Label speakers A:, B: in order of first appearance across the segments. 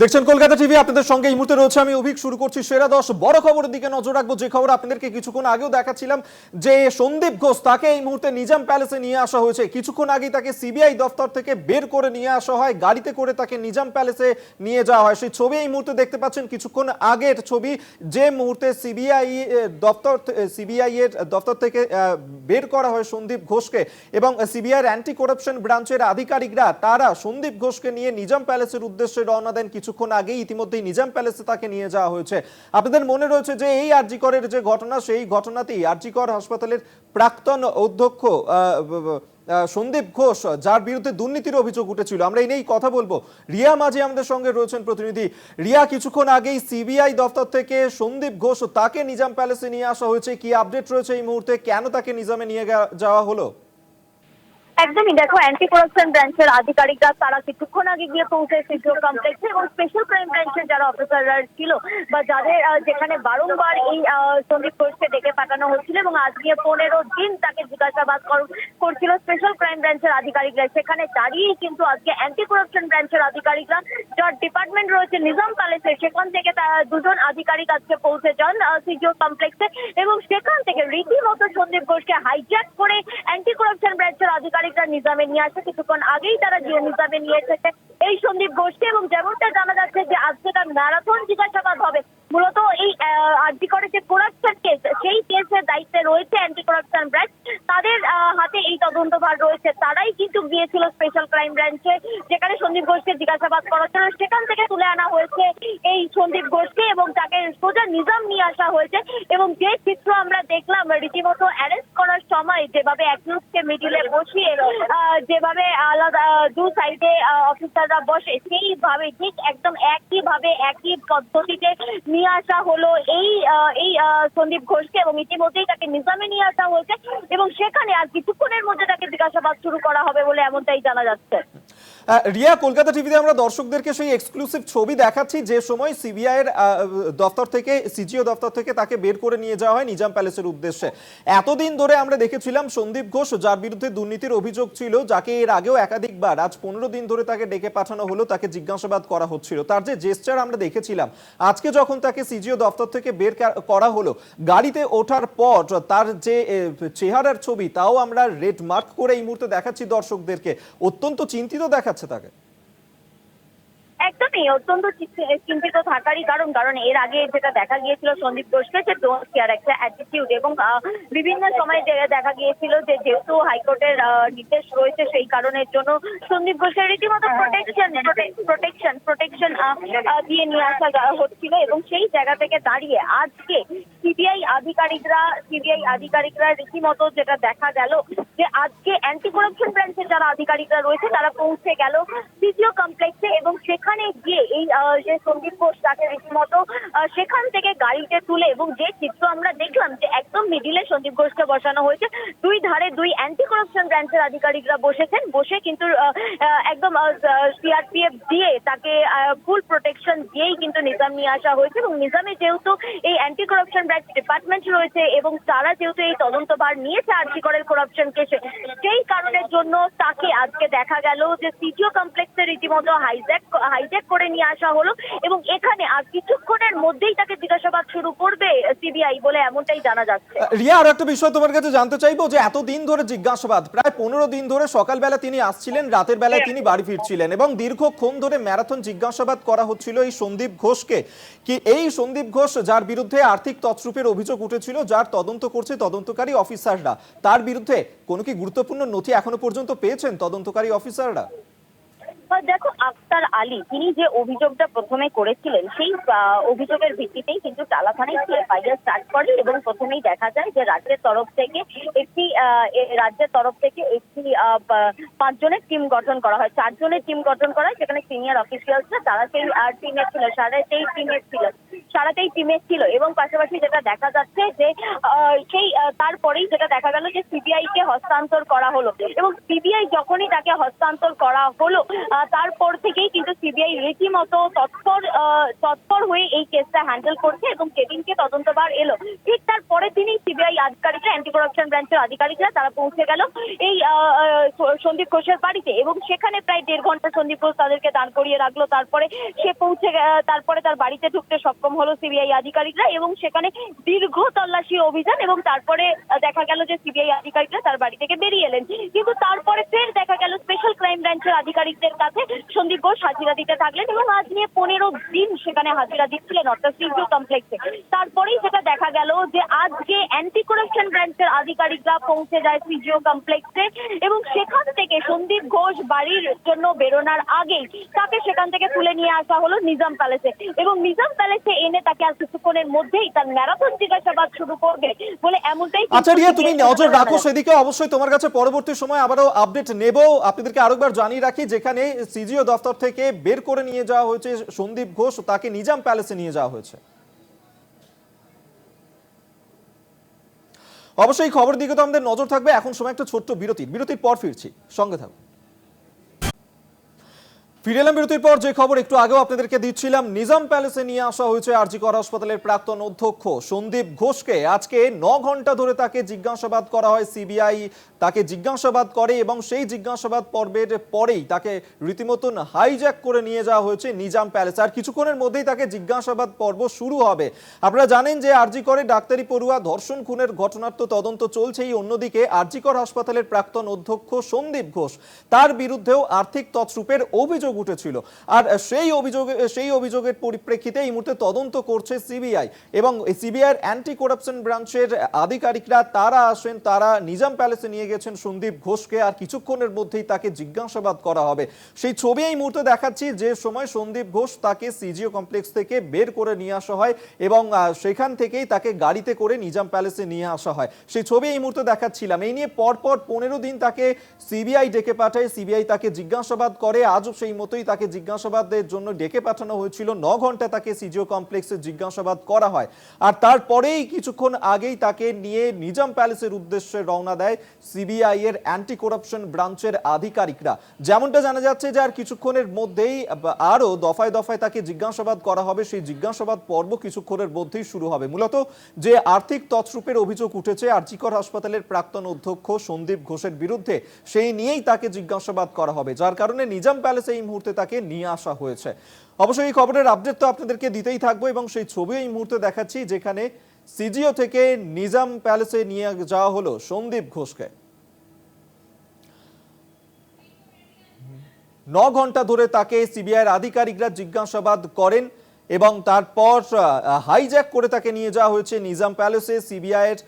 A: দেখছেন কলকাতা টিভি, আপনাদের সঙ্গে এই মুহূর্তে রয়েছে আমি অভিক, শুরু করছি সেরা দশ। বড় খবরের দিকে নজর রাখব, যে খবর আপনাদেরকে কিছুক্ষণ আগেও দেখাচ্ছিলাম, যে সন্দীপ ঘোষ তাকে এই মুহূর্তে নিজাম প্যালেসে নিয়ে আসা হয়েছে। কিছুক্ষণ আগে তাকে সিবিআই দফতর থেকে বের করে নিয়ে আসা হয়, গাড়িতে করে তাকে নিজাম প্যালেসে নিয়ে যাওয়া হয়। সেই ছবি এই মুহূর্তে দেখতে পাচ্ছেন, কিছুক্ষণ আগের ছবি, যে মুহূর্তে সিবিআই দপ্তর সিবিআই এর দপ্তর থেকে বের করা হয় সন্দীপ ঘোষকে। এবং সিবিআইয়ের অ্যান্টি করাপশন ব্রাঞ্চের আধিকারিকরা, তারা সন্দীপ ঘোষকে নিয়ে নিজাম প্যালেসের উদ্দেশ্যে রওনা দেন কিছুক্ষণ আগেই ইতিমধ্যেই নিজাম প্যালেসে তাকে নিয়ে যাওয়া হয়েছে। আপনাদের মনে রয়েছে যে এই আরজিকরের যে ঘটনা, সেই ঘটনাতেই আরজিকর হাসপাতালের প্রাক্তন অধ্যক্ষ সন্দীপ ঘোষ, যার বিরুদ্ধে দুর্নীতির অভিযোগ উঠেছিল। আমরা এই নিয়েই কথা বলব। রিয়া মাঝি আমাদের সঙ্গে রয়েছেন প্রতিনিধি। রিয়া, কিছুক্ষণ আগেই সিবিআই দফতর থেকে সন্দীপ ঘোষ তাকে নিজাম প্যালেসে নিয়ে আসা হয়েছে। কি আপডেট রয়েছে এই মুহূর্তে? কেন তাকে নিজামে নিয়ে যাওয়া হলো?
B: একদমই। দেখো অ্যান্টি করাপশন ব্রাঞ্চের আধিকারিকরা, তারা কিছুক্ষণ আগে গিয়ে পৌঁছে সিটিও কমপ্লেক্সে এবং স্পেশাল ক্রাইম ব্রাঞ্চের যারা অফিসাররা ছিল বা যাদের যেখানে বারংবার এই সন্দীপ ঘোষকে ডেকে পাঠানো হচ্ছিল এবং আজকে পনেরো দিন তাকে জিজ্ঞাসাবাদ করছিল স্পেশাল ক্রাইম ব্রাঞ্চের আধিকারিকরা। সেখানে দাঁড়িয়েই কিন্তু আজকে অ্যান্টি করাপশন ব্রাঞ্চের আধিকারিকরা, যার ডিপার্টমেন্ট রয়েছে নিজাম প্যালেসে সেখান থেকে তারা দুজন আধিকারিক আজকে পৌঁছে যান সিজিও কমপ্লেক্সে এবং সেখান থেকে রীতিমতো সন্দীপ ঘোষকে হাইজ্যাক করে অ্যান্টি করাপশন ব্রাঞ্চের আধিকারিকরা নিজামে নিয়ে আসে। কিছুক্ষণ আগেই তারা গিয়ে নিজামে নিয়ে এসেছে। এই সন্দীপ ঘোষকে এবং যেমনটা জানা যাচ্ছে যে আজকে তার ম্যারাথন জিজ্ঞাসাবাদ হবে। মূলত এই আরজি করে যে করাপশন কেস সেই কেসের দায়িত্বে রয়েছে অ্যান্টি করাপশন ব্রাঞ্চ তাদের হাতে এই তদন্তভার রয়েছে। তারাই কিন্তু গিয়েছিল স্পেশাল ক্রাইম ব্রাঞ্চে যেখানে সন্দীপ ঘোষকে জিজ্ঞাসাবাদ করার জন্য সেখান থেকে তুলে আনা হয়েছে এই সন্দীপ ঘোষকে এবং তাকে সোজা নিজাম নিয়ে আসা হয়েছে। এবং যে চিত্র আমরা দেখলাম, রীতিমতো অ্যারেস্ট সময় যেভাবে অ্যাকিউজকে মিডিলে বসিয়ে যেভাবে আলাদা দু সাইডে অফিসাররা বসে, সেইভাবে ঠিক একদম একইভাবে, একই পদ্ধতিতে নিয়ে আসা হলো এই এই সন্দীপ ঘোষকে এবং ইতিমধ্যেই তাকে নিজামে নিয়ে আসা হয়েছে এবং সেখানে আর কিছুক্ষণের মধ্যে তাকে জিজ্ঞাসাবাদ শুরু করা হবে বলে এমনটাই জানা যাচ্ছে।
A: রিয়া, কলকাতা টিভিতে আমরা দর্শকদেরকে সেই এক্সক্লুসিভ ছবি দেখাচ্ছি, যে সময় সিবিআই এর দপ্তর থেকে সিজিও দপ্তর থেকে তাকে বের করে নিয়ে যাওয়া হয় নিজাম প্যালেসের উদ্দেশ্যে। এতদিন ধরে আমরা দেখেছিলাম সন্দীপ ঘোষ, যার বিরুদ্ধে দুর্নীতির অভিযোগ ছিল, যাকে এর আগেও একাধিকবার, আজ পনেরো দিন ধরে তাকে ডেকে পাঠানো হলো, তাকে জিজ্ঞাসাবাদ করা হচ্ছিল। তার যে জেস্টার আমরা দেখেছিলাম, আজকে যখন তাকে সিজিও দপ্তর থেকে বের করা হলো, গাড়িতে ওঠার পর তার যে চেহারার ছবি, তাও আমরা রেড মার্ক করে এই মুহূর্তে দেখাচ্ছি দর্শকদেরকে। অত্যন্ত চিন্তিত দেখাচ্ছে তাকে।
B: একদমই অত্যন্ত চিন্তিত থাকারই কারণ। কারণ এর আগে যেটা দেখা গিয়েছিল সন্দীপ ঘোষকে যে ডোন্ট কেয়ার একটা অ্যাটিটিউড এবং বিভিন্ন সময় দেখা গিয়েছিল যে যেহেতু হাইকোর্টের নির্দেশ রয়েছে সেই কারণের জন্য সন্দীপ ঘোষের রীতিমতো প্রোটেকশন প্রোটেকশন প্রোটেকশন দিয়ে নিয়ে আসা হচ্ছিল এবং সেই জায়গা থেকে দাঁড়িয়ে আজকে সিবিআই আধিকারিকরা সিবিআই আধিকারিকরা রীতিমতো যেটা দেখা গেল যে আজকে অ্যান্টি করাপশন ব্রাঞ্চের যারা আধিকারিকরা রয়েছে তারা পৌঁছে গেল সিজিও কমপ্লেক্সে এবং সেখানে গিয়ে এই যে সন্দীপ ঘোষ তাকে রীতিমতো সেখান থেকে গাড়িতে তুলে এবং যে চিত্র আমরা দেখলাম যে একদম মিডিলে সন্দীপ ঘোষকে বসানো হয়েছে, দুই ধারে দুই অ্যান্টি করাপশন ব্রাঞ্চের আধিকারিকরা বসেছেন। বসে কিন্তু একদম সিআরপিএফ দিয়ে তাকে ফুল প্রোটেকশন দিয়েই কিন্তু নিজাম নিয়ে আসা হয়েছে এবং নিজামে যেহেতু এই অ্যান্টি করাপশন ব্রাঞ্চ ডিপার্টমেন্ট রয়েছে এবং তারা যেহেতু এই তদন্তভার নিয়েছে আর্জি করের করাপশন কেসে সেই কারণের জন্য তাকে আজকে দেখা গেল যে সিটিও কমপ্লেক্সে রীতিমতো হাইজ্যাক হাইজ্যাক করে নিয়ে আসা হলো এবং এখানে আর কিছুক্ষণের মধ্যেই তাকে জিজ্ঞাসাবাদ শুরু করবে সিবিআই বলে এমনটাই জানা যাচ্ছে।
A: রিয়া আর একটা বিষয় তোমার কাছে জানতে চাইব যে এত দিন ধরে জিজ্ঞাসাবাদ, প্রায় পনেরো দিন ধরে সকালবেলা তিনি আসছিলেন, রাতের বেলায় তিনি বাড়ি ফিরছিলেন এবং দীর্ঘক্ষণ ধরে ম্যারাথন জিজ্ঞাসাবাদ করা হচ্ছিল এই সন্দীপ ঘোষকে। কি এই সন্দীপ ঘোষ যার বিরুদ্ধে আর্থিক তছরূপের অভিযোগ উঠেছিল, যার তদন্ত করছে তদন্তকারী অফিসাররা, তার বিরুদ্ধে কোনো কি গুরুত্বপূর্ণ নথি এখনও পর্যন্ত পেয়েছেন তদন্তকারী অফিসাররা?
B: দেখো আক্তার আলী, তিনি যে অভিযোগটা প্রথমে করেছিলেন, সেই অভিযোগের ভিত্তিতেই কিন্তু টালা থানায় এফআইআর স্টার্ট করে এবং প্রথমেই দেখা যায় যে রাজ্যের তরফ থেকে একটি রাজ্যের তরফ থেকে একটি পাঁচজনের টিম গঠন করা হয়। চারজনের টিম গঠন করা হয়, সেখানে সিনিয়র অফিসিয়ালসরা তারা সেই টিমে ছিল, সারা সেই টিমে ছিল। তাড়াতাড়ি টিমে ছিল এবং পাশাপাশি যেটা দেখা যাচ্ছে যে সেই তারপরেই যেটা দেখা গেল যে সিবিআই কে হস্তান্তর করা হলো। এবং সিবিআই যখনই তাকে হস্তান্তর করা হলো তারপর থেকেই কিন্তু সিবিআই রীতিমতো তৎপর তৎপর হয়ে এই কেসটা হ্যান্ডেল করছে এবং যেদিনকে তদন্তভার এলো। ঠিক তার পরের দিনই সিবিআই আধিকারিকরা অ্যান্টি করাপশন ব্রাঞ্চের আধিকারিকরা তারা পৌঁছে গেল এই সন্দীপ ঘোষের বাড়িতে এবং সেখানে প্রায় দেড় ঘণ্টা সন্দীপ ঘোষ তাদেরকে দাঁড় করিয়ে রাখল। তারপরে সে পৌঁছে তারপরে তার বাড়িতে ঢুকতে সক্ষম হলো। সিবিআই আধিকারিকরা এবং সেখানে দীর্ঘ তল্লাশি অভিযান এবং তারপরে দেখা গেল যে সিবিআই আধিকারিকরা তার বাড়ি থেকে বেরিয়ে এলেন। কিন্তু তারপরে ফের দেখা গেল স্পেশাল ক্রাইম ব্রাঞ্চের আধিকারিকদের কাছে সন্দীপ ঘোষ হাজিরা দিতে থাকলেন এবং আজ নিয়ে পনেরো দিন সেখানে হাজিরা দিচ্ছিলেন, অর্থাৎ সিজিও কমপ্লেক্সে তারপরেই সেটা দেখা গেল যে আজকে অ্যান্টি করাপশন ব্রাঞ্চের আধিকারিকরা পৌঁছে যায় সিজিও কমপ্লেক্সে এবং সেখান থেকে সন্দীপ ঘোষ বাড়ির জন্য বেরোনোর আগেই তাকে সেখান থেকে তুলে নিয়ে আসা হলো নিজাম প্যালেসে এবং নিজাম প্যালেসে এনে তাকে আর কিছুক্ষণের মধ্যেই তার ম্যারাথন জিজ্ঞাসাবাদ শুরু করবে বলে এমনটাই
A: আচ্ছা রিয়া তুমি নজর রাখো সেদিকে। অবশ্যই তোমার কাছে পরবর্তী সময় আবারও আপডেট নেব। আপনাদেরকে আরেকবার জানিয়ে রাখি যেখানে সিজিও দপ্তর থেকে বের করে নিয়ে যাওয়া হয়েছে সন্দীপ ঘোষ তাকে নিজাম প্যালেসে নিয়ে যাওয়া হয়েছে। অবশ্যই খবর দিকে তো আমাদের নজর থাকবে। এখন সময় একটা ছোট্ট বিরতির বিরতির পর ফিরছি। সঙ্গে থাকুন। ফিরে এলাম বিরতির পর যে খবর একটু আগেও আপনাদেরকে দিচ্ছিলাম। নিজাম প্যালেসে নিয়ে আসা হয়েছে আরজিকর হাসপাতালের প্রাক্তন অধ্যক্ষ সন্দীপ ঘোষকে। আজকে ন ঘণ্টা ধরে তাকে জিজ্ঞাসাবাদ করা হয় সিবিআই। তাকে জিজ্ঞাসাবাদ করে এবং সেই জিজ্ঞাসাবাদ পর্বের পরেই তাকে রীতিমতন হাইজ্যাক করে নিয়ে যাওয়া হয়েছে নিজাম প্যালেস। আর কিছুক্ষণের মধ্যেই তাকে জিজ্ঞাসাবাদ পর্ব শুরু হবে। আপনারা জানেন যে আরজিকরে ডাক্তারি পড়ুয়া ধর্ষণ খুনের ঘটনার তো তদন্ত চলছেই। অন্যদিকে আরজিকর হাসপাতালের প্রাক্তন অধ্যক্ষ সন্দীপ ঘোষ তার বিরুদ্ধেও আর্থিক তছরূপের অভিযোগ উঠেছিল আর সেই অভিযোগে, সেই অভিযোগের পরিপ্রেক্ষিতে এই মুহূর্তে তদন্ত করছে সিবিআই এবং সিবিআইয়ের অ্যান্টি করাপশন ব্রাঞ্চের আধিকারিকরা তারা আসেন, তারা নিজাম প্যালেসে নিয়ে গেছেন সন্দীপ ঘোষকে আর কিছুক্ষণের মধ্যেই তাকে জিজ্ঞাসাবাদ করা হবে। সেই ছবি এই মুহূর্তে দেখাচ্ছি যে সময় সন্দীপ ঘোষ তাকে সিজিও কমপ্লেক্স থেকে বের করে নিয়ে আসা হয় এবং সেখান থেকেই তাকে গাড়িতে করে নিজাম প্যালেসে নিয়ে আসা হয়। সেই ছবি এই মুহূর্তে দেখাচ্ছিলাম। এই নিয়ে পরপর পনেরো দিন তাকে সিবিআই ডেকে পাঠায়, সিবিআই তাকে জিজ্ঞাসাবাদ করে, আজও সেই মতোই তাকে জিজ্ঞাসাবাদের জন্য ডেকে পাঠানো হয়েছিল। ন ঘণ্টা তাকে সিজিও কমপ্লেক্সে জিজ্ঞাসাবাদ করা হয়। আর তারপরেই কিছুক্ষণ আগেই তাকে নিয়ে নিজাম প্যালেসের উদ্দেশ্যে রওনা দেয় সিবিআই এর অ্যান্টি করাপশন ব্রাঞ্চের আধিকারিকরা। যেমনটা জানা যাচ্ছে যে আর কিছুক্ষণের মধ্যেই আব- আরও দফায় দফায় তাকে জিজ্ঞাসাবাদ করা হবে। সেই জিজ্ঞাসাবাদ পর্ব কিছুক্ষণের মধ্যেই শুরু হবে। মূলত যে আর্থিক তছরূপের অভিযোগ উঠেছে আরজিকর হাসপাতালের প্রাক্তন অধ্যক্ষ সন্দীপ ঘোষের বিরুদ্ধে, সেই নিয়েই তাকে জিজ্ঞাসাবাদ করা হবে। যার কারণে নিজাম প্যালেসে এই মুহূর্তে তাকে নিয়ে আসা হয়েছে। অবশ্যই এই খবরের আপডেট তো আপনাদেরকে দিতেই থাকব এবং সেই ছবি এই মুহূর্তে দেখাচ্ছি যেখানে সিজিও থেকে নিজাম প্যালেসে নিয়ে যাওয়া হলো সন্দীপ ঘোষকে। ন ঘণ্টা ধরে তাকে সিবিআইয়ের আধিকারিকরা জিজ্ঞাসাবাদ করেন এবং তারপর হাইজ্যাক করে তাকে নিয়ে যাওয়া হয়েছে নিজাম প্যালেসে সিবিআইয়ের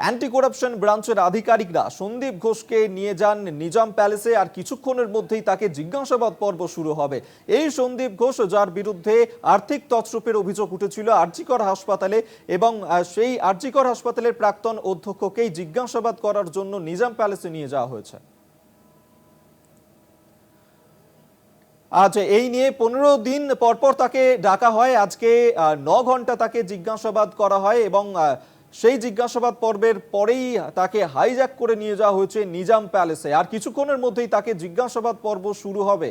A: অ্যান্টি করাপশন ব্রাঞ্চের আধিকারিকরা সন্দীপ ঘোষকে নিয়ে যান নিজাম প্যালেসে আর কিছুক্ষণের মধ্যেই তাকে জিজ্ঞাসাবাদ পর্ব শুরু হবে। এই সন্দীপ ঘোষ, যার বিরুদ্ধে আর্থিক তছরূপের অভিযোগ উঠেছিল আরজিকর হাসপাতালে এবং সেই আরজিকর হাসপাতালের প্রাক্তন অধ্যক্ষকেই জিজ্ঞাসাবাদ করার জন্য নিজাম প্যালেসে নিয়ে যাওয়া হয়েছে। আজ এই নিয়ে পনেরো দিন পরপর তাকে ডাকা হয়। আজকে ন ঘণ্টা তাকে জিজ্ঞাসাবাদ করা হয় এবং সেই জিজ্ঞাসাবাদ পর্বের পরেই তাকে হাইজ্যাক করে নিয়ে যাওয়া হয়েছে নিজাম প্যালেসে আর কিছুক্ষণের মধ্যেই তাকে জিজ্ঞাসাবাদ পর্ব শুরু হবে।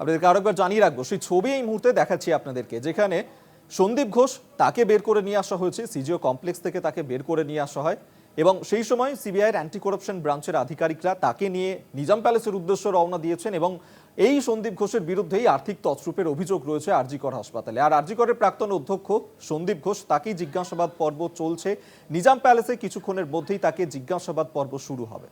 A: আপনাদেরকে আরেকবার জানিয়ে রাখব, সেই ছবি এই মুহূর্তে দেখাচ্ছি আপনাদেরকে, যেখানে সন্দীপ ঘোষ তাকে বের করে নিয়ে আসা হয়েছে। সিজিও কমপ্লেক্স থেকে তাকে বের করে নিয়ে আসা হয়। এবং সেই সময় সিবিআইয়ের অ্যান্টি করাপশন ব্রাঞ্চের আধিকারিকরা তাকে নিয়ে নিজাম প্যালেসের উদ্দেশ্যে রওনা দিয়েছেন এবং এই সন্দীপ ঘোষের বিরুদ্ধেই আর্থিক তছরূপের অভিযোগ রয়েছে আরজিকর হাসপাতালে। আর আরজিকরের প্রাক্তন অধ্যক্ষ সন্দীপ ঘোষ তাকেই জিজ্ঞাসাবাদ পর্ব চলছে। নিজাম প্যালেসে কিছুক্ষণের মধ্যেই তাকে জিজ্ঞাসাবাদ পর্ব শুরু হবে।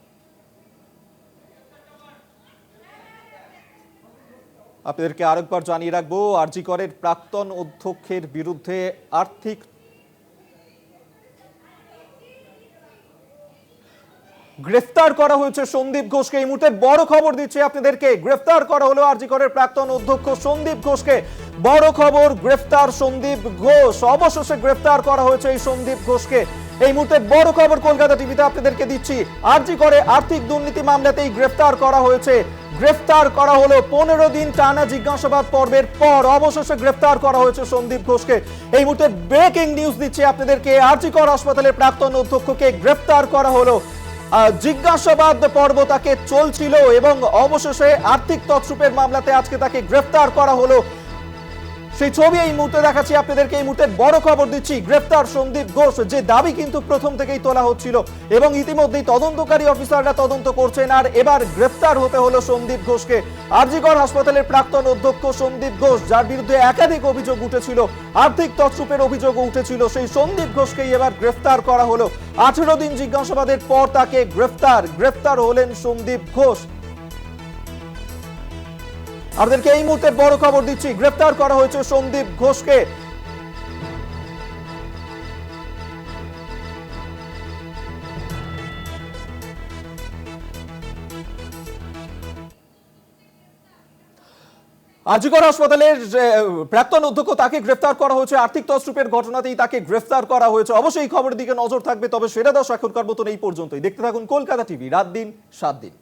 A: আপনাদেরকে আরেকবার জানিয়ে রাখব আরজি করের প্রাক্তন অধ্যক্ষের বিরুদ্ধে আর্থিক গ্রেফতার করা হয়েছে সন্দীপ ঘোষকে। এই মুহূর্তে বড় খবর দিচ্ছে আপনাদেরকে। গ্রেফতার করা হলো আরজি করের প্রাক্তন অধ্যক্ষ সন্দীপ ঘোষকে। বড় খবর, গ্রেফতার সন্দীপ ঘোষ। অবশেষে গ্রেফতার করা হয়েছে এই সন্দীপ ঘোষকে। এই মুহূর্তে বড় খবর কলকাতা টিভিতে আপনাদেরকে দিচ্ছি। আরজি করে আর্থিক দুর্নীতি মামলাতেই গ্রেফতার করা হয়েছে। গ্রেফতার করা হলো পনেরো দিন টানা জিজ্ঞাসাবাদ পর্বের পর অবশেষে গ্রেফতার করা হয়েছে সন্দীপ ঘোষকে। এই মুহূর্তে ব্রেকিং নিউজ দিচ্ছি আপনাদেরকে। আরজি কর হাসপাতালের প্রাক্তন অধ্যক্ষকে গ্রেফতার করা হলো। জিজ্ঞাসাবাদ পর্ব তাকে চলছিল এবং অবশেষে আর্থিক তৎসুপের মামলাতে আজকে তাকে গ্রেফতার করা হলো সেই ছবি এই মুহূর্তে দেখাচ্ছি। আপনাদেরকে এই মুহূর্তে বড় খবর দিচ্ছি। গ্রেফতার সন্দীপ ঘোষ, যে দাবি কিন্তু প্রথম থেকেই তোলা হচ্ছিল এবং ইতিমধ্যেই তদন্তকারী অফিসাররা তদন্ত করছেন। আর এবার গ্রেফতার হতে হলো সন্দীপ ঘোষকে। আরজিকর হাসপাতালের প্রাক্তন অধ্যক্ষ সন্দীপ ঘোষ, যার বিরুদ্ধে একাধিক অভিযোগ উঠেছিল, আর্থিক তছরূপের অভিযোগ উঠেছিল। সেই সন্দীপ ঘোষকেই এবার গ্রেফতার করা হলো। আঠেরো দিন জিজ্ঞাসাবাদের পর তাকে গ্রেফতার গ্রেফতার হলেন সন্দীপ ঘোষ। আপনাদেরকে এই মুহূর্তে বড় খবর দিচ্ছি। গ্রেফতার করা হয়েছে সন্দীপ ঘোষকে। আজিকর হাসপাতালের প্রাক্তন অধ্যক্ষ তাকে গ্রেফতার করা হয়েছে। আর্থিক তছরূপের ঘটনাতেই তাকে গ্রেফতার করা হয়েছে। অবশ্যই খবরের দিকে নজর থাকবে, তবে সেরা দশ এখনকার মতন এই পর্যন্তই। দেখতে থাকুন কলকাতা টিভি, রাত দিন, সাত দিন।